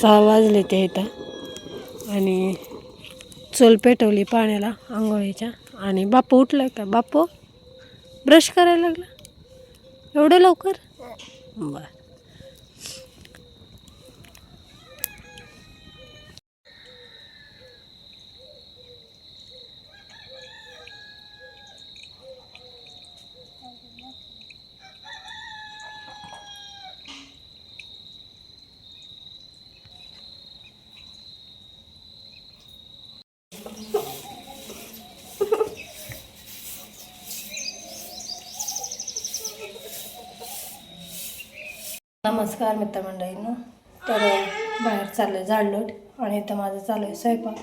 सहा वाजले ते इथं. आणि चूल पेटवली पाण्याला आंघोळीच्या. आणि बापू उठला का? बापू ब्रश करायला लागला? एवढं लवकर? बरं. नमस्कार मित्रमंडळींनो. तर बाहेर चाललं झाडलोट आणि इथं माझं चालू आहे स्वयंपाक.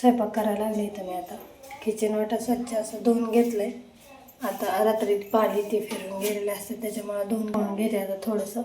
स्वयंपाक करायला लागले इथं मी आता. किचन वाटा स्वच्छ असं धुवून घेतलं आहे आता रात्री पाणी ते फिरून गेलेले असते त्याच्यामुळे धुवून घेते आता थोडंसं.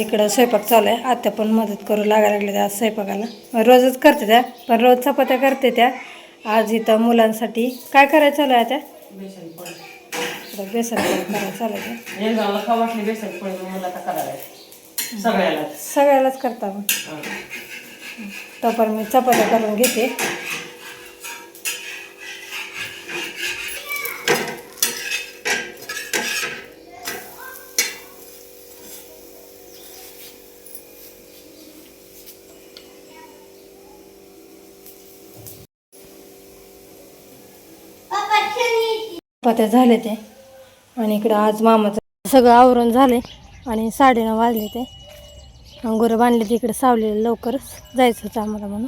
इकडं स्वयंपाक चालू आहे. आत्या पण मदत करू लागायला लागले त्या स्वयंपाकाला. रोजच करते त्या पण रोज चपात्या करते त्या. आज इथं मुलांसाठी काय करायचं चालू आहे त्या बेसन करायचं चालू आहे. एक गावाला का वाटली बेसन पोळी मग मला आता करायला सगळ्याला सगळ्यालाच. करता मग तोपर्यंत मी चपात्या करून घेते. चपात्या झाले ते आणि इकडं आज मामाचं सगळं आवरून झाले आणि साडेनऊ वाजले ते. अंगोरं बांधले ते इकडं सावलेलं लवकरच जायचं होतं आम्हाला म्हणून.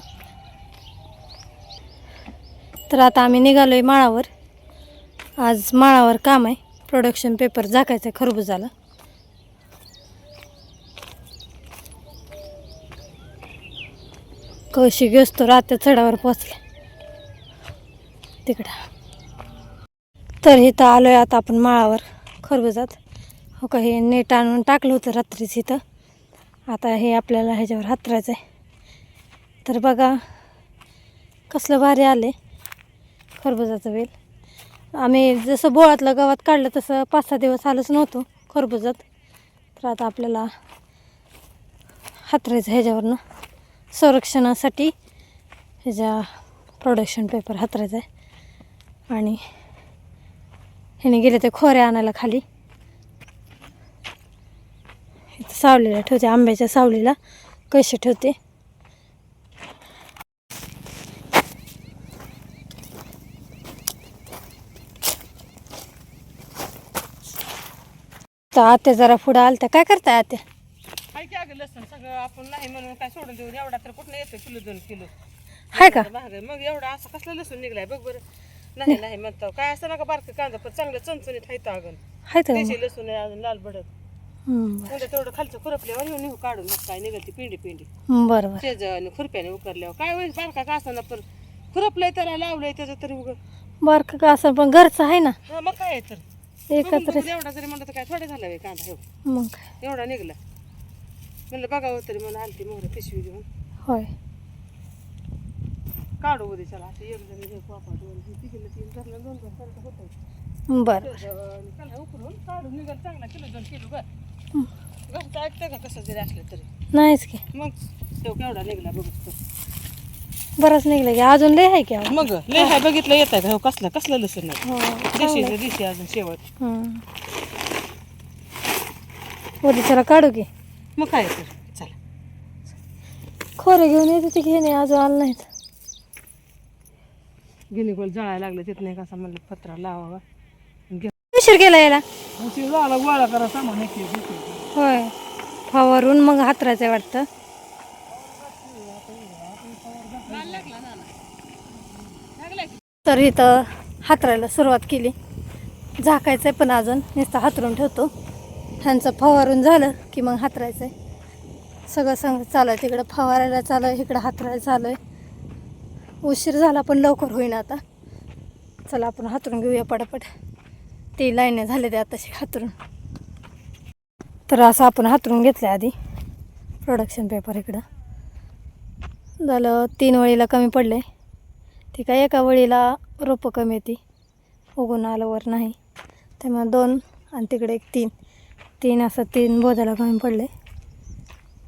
तर आता आम्ही निघालो आहे माळावर. आज माळावर काम आहे. प्रोडक्शन पेपर झाकायचं आहे खरबुजाला. कशी घेसतो रात्र चढावर पोचल्या तिकडं. तर इथं आलो आहे आता आपण माळावर खरबुजात हो का हे नेट आणून टाकलं होतं रात्रीच इथं. आता हे आपल्याला ह्याच्यावर हातरायचं आहे तर बघा कसलं भारी आले खरबुजाचं वेल. आम्ही जसं बोळातलं गवत काढलं तसं पाच सहा दिवस आलंच नव्हतो खरबुजात. तर आता आपल्याला हातरायचं ह्याच्यावरनं. संरक्षणासाठी ह्याच्या प्रोडक्शन पेपर हातरायचा आहे आणि ह्याने गेले ते खोऱ्या आणायला खाली. इथं सावलीला ठेवते आंब्याच्या सावलीला. कसे ठेवते? तर आत्या जरा पुढं आलत्या. काय करताय आत्या? काय की अगं लसूण सगळं आपण नाही म्हणून काय सोडून देऊन एवढा तर कुठं येतो किलो दोन किलो. हाय का? महाग आहे. मग एवढा असं कसला लसूण निघलाय? बघ बरं. नाही नाही म्हणतो. काय असं नका बारकं कांदा पण चांगलं चणचणीत हायतं अगं. हाय तर. देशी लसूण आहे अजून लाल भडक. म्हणजे तेवढं खालचं खुरपल्यावर येऊन निघू काढून मग काय निघाल ती पिंडी पिंडी. बरं बरं खुरप्याने उकरल्यावर काय होईल बारका का असताना पण खुरपलंय त्याला लावलंय त्याचं तरी उग. बरं का असं पण घरचं आहे ना? हा मग काय आहे तर? बघून एकत्र बघून एवढा जरी म्हणलं तर काय थोडे झाला कांदा हे. मग काय? एवढा निघला. म्हणलं बघावं तरी मला आलती मोहर पिशवी घेऊन. होय. काढू उद्याच्याला. असे एक जण पापा दोन. घे तिघीला तीन धरलं दोन दोन सारखं होतं बरं. बरं त्याला उकरून काढून निघाल चांगला किलो दोन किलो ग. घरचं ऐकतं का कसं जरी असलं तरी? नाहीच की. मग केवढा निघला बघत. बरंच निघलं की. अजून लय आहे की अहो. मग लय हाय बघितलं येत आहे का हो कसलं कसलं लसूण नाही हो देशीचं देशी अजून शेवट. हं. उद्याच्याला काढू की. मग काय तर चला. खोरे घेऊन येते ते घेणे अजून आलं नाहीत. गिनी गोल जळायला लागलं तिथं नाही कसा म्हणलं पत्रा लावावा. उशीर केला याला? झाला गोळा करा सामान होय. फवारून मग हातरायचं वाटतं. तर इथं हातरायला सुरुवात केली. झाकायचं आहे पण अजून नुसतं हातरून ठेवतो. ह्यांचं फवारून झालं की मग हातरायचं आहे सगळं संग चालू आहे तिकडं. फवारायला चालू आहे इकडं हातरायला चालू आहे उशीर झाला पण लवकर होईना आता. चला आपण हातरून घेऊया पटापट. ते लाईने झाले ते आताशी हातरून. तर असं आपण हातरून घेतलं आधी. प्रोडक्शन पेपर इकडं. झालं तीन वळीला कमी पडले. ते काय एका वळीला रोपं कमी येते. उगून आल्यावर नाही. त्यामुळे दोन आणि तिकडे एक तीन. तीन असं तीन बोधाला कमी पडले.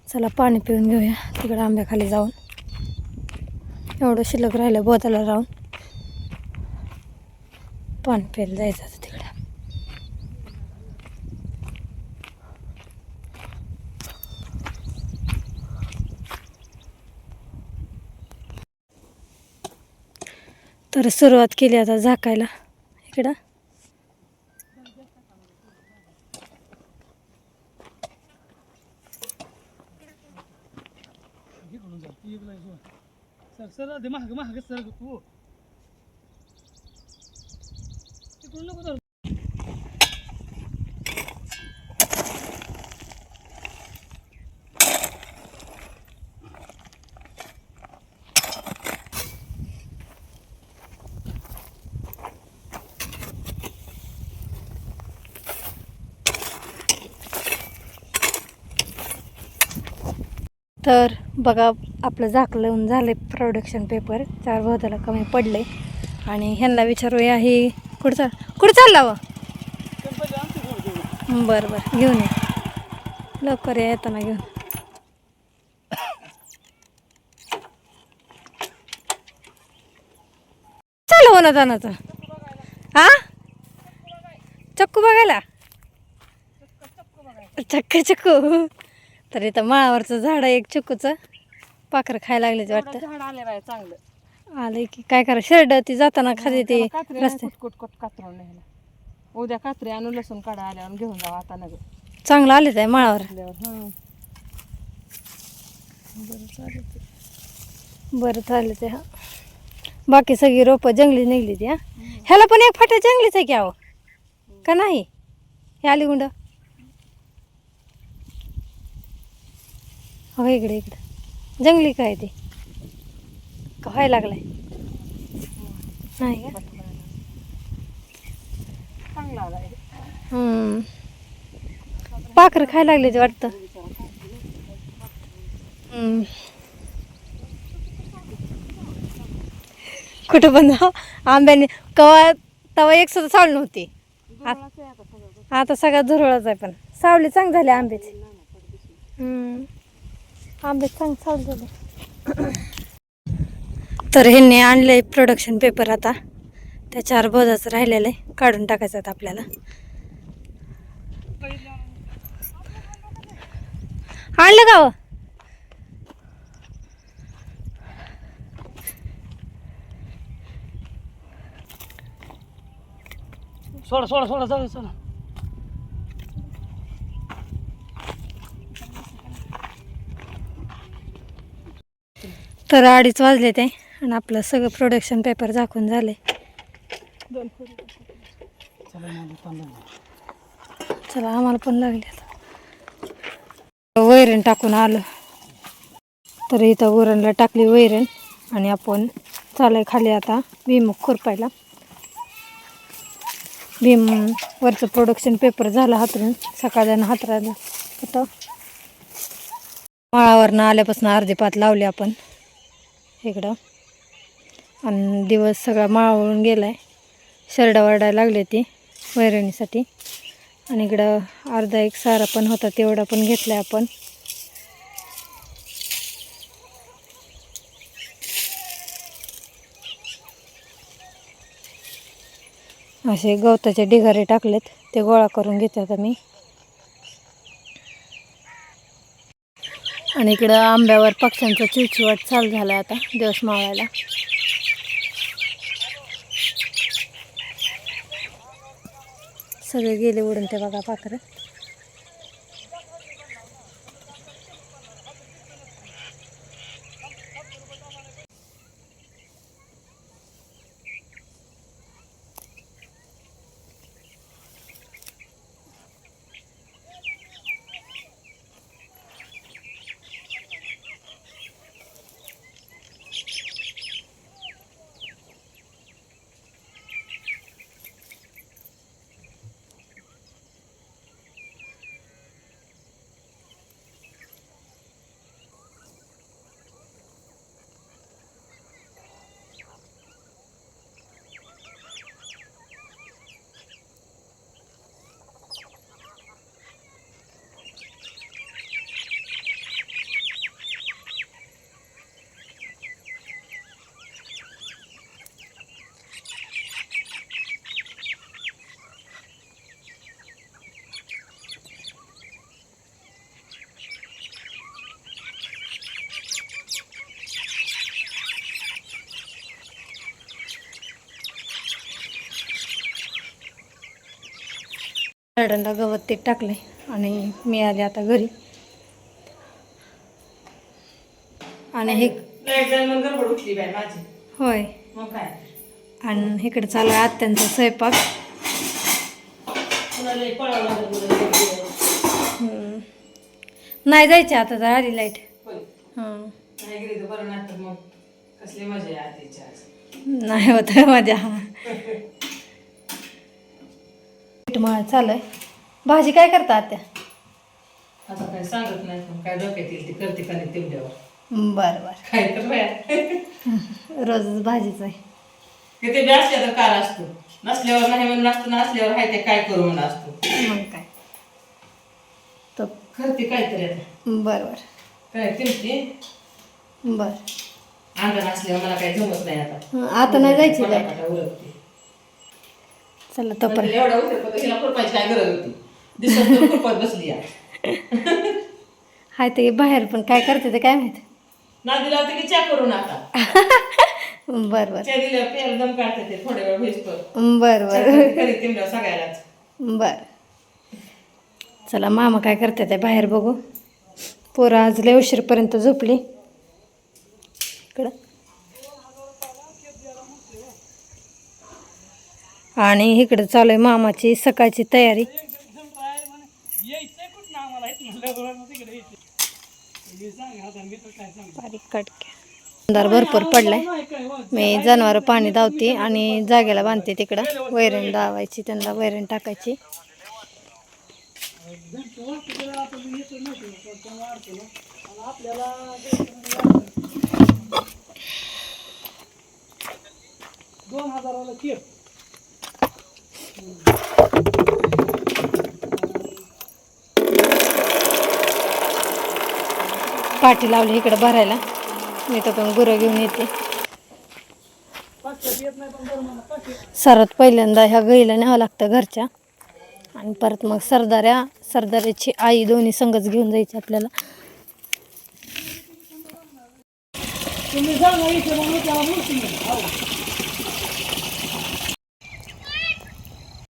चला पाणी पिऊन घेऊया. तिकडं आंब्याखाली जाऊन. एवढं शिल्लक राहिलं बोताला राहून. पाणी प्यायला जायचं आता तिकडं. तर सुरुवात केली आता झाकायला. इकडं. सर सर दे महाग महाग सर तू तिकडून नको धरू. तर बघा आपलं झाकलं झालं आहे प्रोडक्शन पेपर चार बहुताला कमी पडले आणि ह्यांना विचारूया ही कुठं चाल कुठं चालला व? घेऊन बरं बरं. घेऊन ये. लवकर या येताना घेऊन. चालू हो ना जाण्याचं हा चक्कू बघायला? चक्क चक्कू. तर इथं माळावरचं झाड आहे एक चक्कूचं. पाखरं खायला लागले वाटतं. झाड आले बाय चांगलं. आले की काय करा शर्ट ती जाताना खाली ते रस्ते कातरून न्यायला. उद्या कात्री आणून लसूण काढा आल्यावर घेऊन जाऊ आता नग चांगलं आले ते माळावर. हं. बरं चालेल ते हा. बाकी सगळी रोपं जंगली निघली ती हा. ह्याला पण एक फाट्या जंगलीच आहे की अहो? का नाही? हे आली गुंड. हो इकडे इकडे. जंगली काय ते व्हायला लागलाय नाही का. हम्म. पाखरं खायला लागले ते वाटतं हम्म. कुठं पण आंब्याने कवा तवा एक सुद्धा सावली नव्हती आता सगळं. झुरळच आहे पण सावली चांग झाली आंब्याची. आंबे चांग सावली तर ह्यांनी आणलंय प्रोडक्शन पेपर आता. त्या चार बोजाच राहिलेलं आहे काढून टाकायचं आता आपल्याला. आणलं का हो? सोडा सोडा सोडा जाऊ सोडा. तर अडीच वाजले ते. आणि आपलं सगळं प्रोडक्शन पेपर झाकून झाले चला आम्हाला पण लागले आता. वैरण टाकून आलं. तर इथं वरणला टाकली वैरण. आणि आपण चालय खाली आता भीमुख खुरपायला. भीम वरचं प्रोडक्शन पेपर झालं हातरून. सकाळच्यानं हातरायला. होतं माळावरनं आल्यापासून अर्धे पात लावले आपण. इकडं. आणि दिवस सगळा मावळून गेला आहे शरडा वरडायला लागले ती वैरणीसाठी. आणि इकडं अर्धा एक सारा पण होता तेवढा पण घेतला आपण. असे गवताचे ढिगारे टाकलेत ते गोळा करून घेते आता मी आणि इकडं आंब्यावर पक्ष्यांचा चिवचिवाट चालू झाला आता दिवस मावायला सगळे गेले उडून ते बघा पाखरं. झाडांना गवत ते टाकले आणि मी आले आता घरी. आणि हे होय. आणि इकडे चालू आहे आत्यांचा स्वयंपाक. नाही जायचे आता तर आली लाइट. नाही कसली मजा आहे आधीच्या आज. नाही होत माझ्या पीठ मळ चालू आहे भाजी काय करता आत्या? आता काय सांगत नाही पण काय डोक्यात येईल ती करते का नाही तेवढ्यावर. बरं बरं. काय तर बाया. रोजच भाजीच आहे. बी असल्या तर कार असतो. नसल्यावर नाही म्हणून असतो नसल्यावर हाय ते काय करू म्हणून असतो. मग काय? तर करते काय तरी आता. बरं बरं. काय तिमती बरं. अंगण असल्यावर मला काही जमत नाही आता. आता नाही जायची लाइट पटापटा उरकते. चला एवढा उशीर पण हिला खुरपायची काय गरज होती? दिसत तर खुरपत बसली या हाय ते बाहेर पण काय करते ते काय माहीत? ना दिला होता की चहा करून आता? बरं बरं. चहा दिल्यावर प्यायला दम काढते ते थोड्या वेळ भेटतो बरं बरं. करीत तिमल्या सगळ्यालाच. बर. चला मामा काय करते ते बाहेर बघू. पोरं आज लय उशीरपर्यंत झोपली. इकडं. आणि इकडं चालू आहे मामाची सकाळची तयारी. अंधार भरपूर पडलाय. मी जनावर पाणी धावते आणि जागेला बांधते तिकडं. वैरण धावायची त्यांना वैरण टाकायची. पाठी लावली इकडं भरायला. मी तर पण गुरं घेऊन येते. सर्वात पहिल्यांदा ह्या गईला न्यावं लागतं घरच्या. आणि परत मग सरदाऱ्या सरदाऱ्याची आई दोन्ही संघच घेऊन जायची आपल्याला.